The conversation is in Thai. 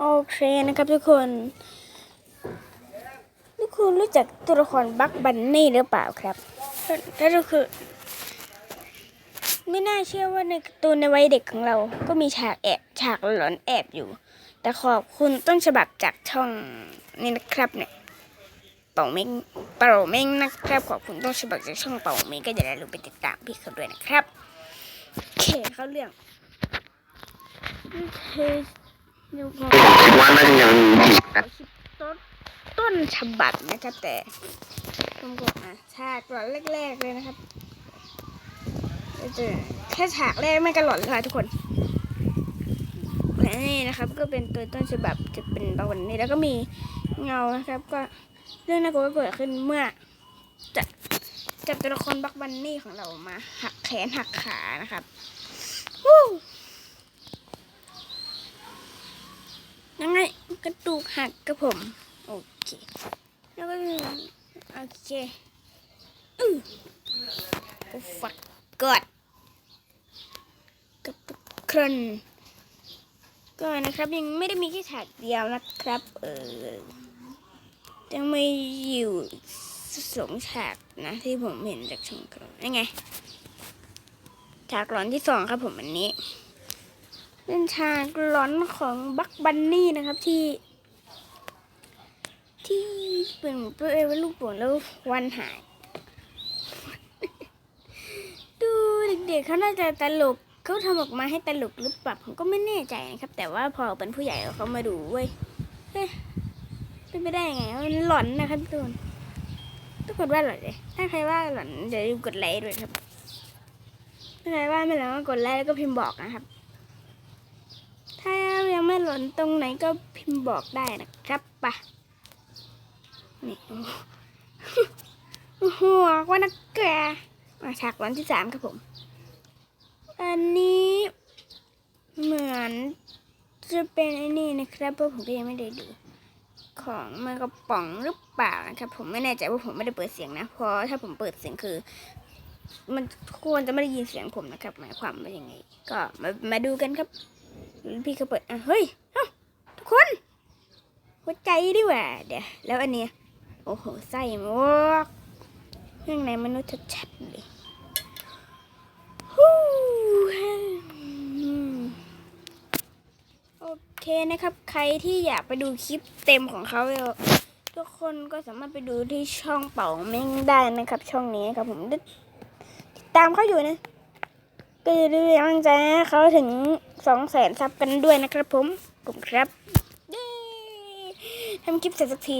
โอเคนะครับทุกคน ทุกคนรู้จักตัวละครบักบันนี่หรือเปล่าครับถ้าทุกคนไม่น่าเชื่อว่าในตูนในวัยเด็กของเรา ก็มีฉากแอบฉากหลอนแอบอยู่ แต่ขอบคุณต้นฉบับจากช่องนี่นะครับเนี่ยเป่าเม้งเป่าเม้งนะครับ ขอบคุณต้นฉบับจากช่องเป่าเม้งก็อย่าลืมไปติดตามพี่เขาด้วยนะครับโอเคเข้าเรื่องโอเคเดี๋ยวผมว่าน่าจะยังมีอีกนะคลิปต้นต้นฉบับนะครับแต่ผมก็อะฉากหลอนแรกๆเลยนะครับจะเจอแค่ฉากแรกไม่กระหลอนเลยค่ะทุกคนและนี่นะครับก็เป็นตัวต้นฉบับจะเป็นประวันนี้แล้วก็มีเงานะครับ ก็เรื่องน่ากลัวก็เกิดขึ้นเมื่อจะจับตัวละครบักบันนี่ของเรามา หักแขนหักขานะครับวู้ยังไง กระดูกหักกระผม โอเค แล้วก็โอเคอือโอ้ฟักกอดกับทุกคนก็นะครับยังไม่ได้มีแค่ฉากเดียวนะครับ เออยังไม่อยู่สองฉากนะ ที่ผมเห็นจากช่องกลอนยังไงฉากหลอนที่สองครับผมอันนี้เป็นฉากหลอนของบักบันนี่นะครับที่ ที่เป็นตัวเองเป็นลูกโป่งแล้ววันหาย ดูเด็กๆเขาน่าจะตลกเขาทำออกมาให้ตลกหรือเปล่าผมก็ไม่แน่ใจนะครับ แต่ว่าพอเป็นผู้ใหญ่เขามาดูเว้ยเฮ้ยเป็นไปได้ยังไงมันหลอนนะครับทุกคนทุกคนว่าหลอนเลยถ้าใครว่าหลอนอย่าลืมกดไลค์ด้วยครับถ้าใครว่าไม่หลอนก็กดไลค์แล้วก็พิมพ์บอกนะครับ ถ้ายังไม่หลอนตรงไหนก็พิมพ์บอกได้นะครับไปะ นี่โอ้โหว่านักแกมาฉากวันที่สามครับผม อันนี้เหมือนจะเป็นไอ้นี่นะครับเพราะผมก็ยังไม่ได้ดู ของมันกระป๋องหรือเปล่านะครับผมไม่แน่ใจว่าผมไม่ได้เปิดเสียงนะ เพราะถ้าผมเปิดเสียงคือ มันควรจะไม่ได้ยินเสียงผมนะครับ หมายความว่ายังไง ก็มามาดูกันครับ พี่เขาเปิดอะเฮ้ยทุกคน หัวใจดีกว่าเดี๋ยวแล้วอันเนี้ย โอ้โหไส้มวกข้างในมนุษย์ชัดๆเลยฮู้โอเคนะครับ ใครที่อยากไปดูคลิปเต็มของเขาเทุกคนก็สามารถไปดูที่ช่องเป่าเม้งได้นะครับ ช่องนี้ครับผมติดตามเขาอยู่นะก็อย่าลืมกำลังใจเขาถึงสองแสนซับกันด้วยนะครับผมผมครับทำคลิปเสร็จสักที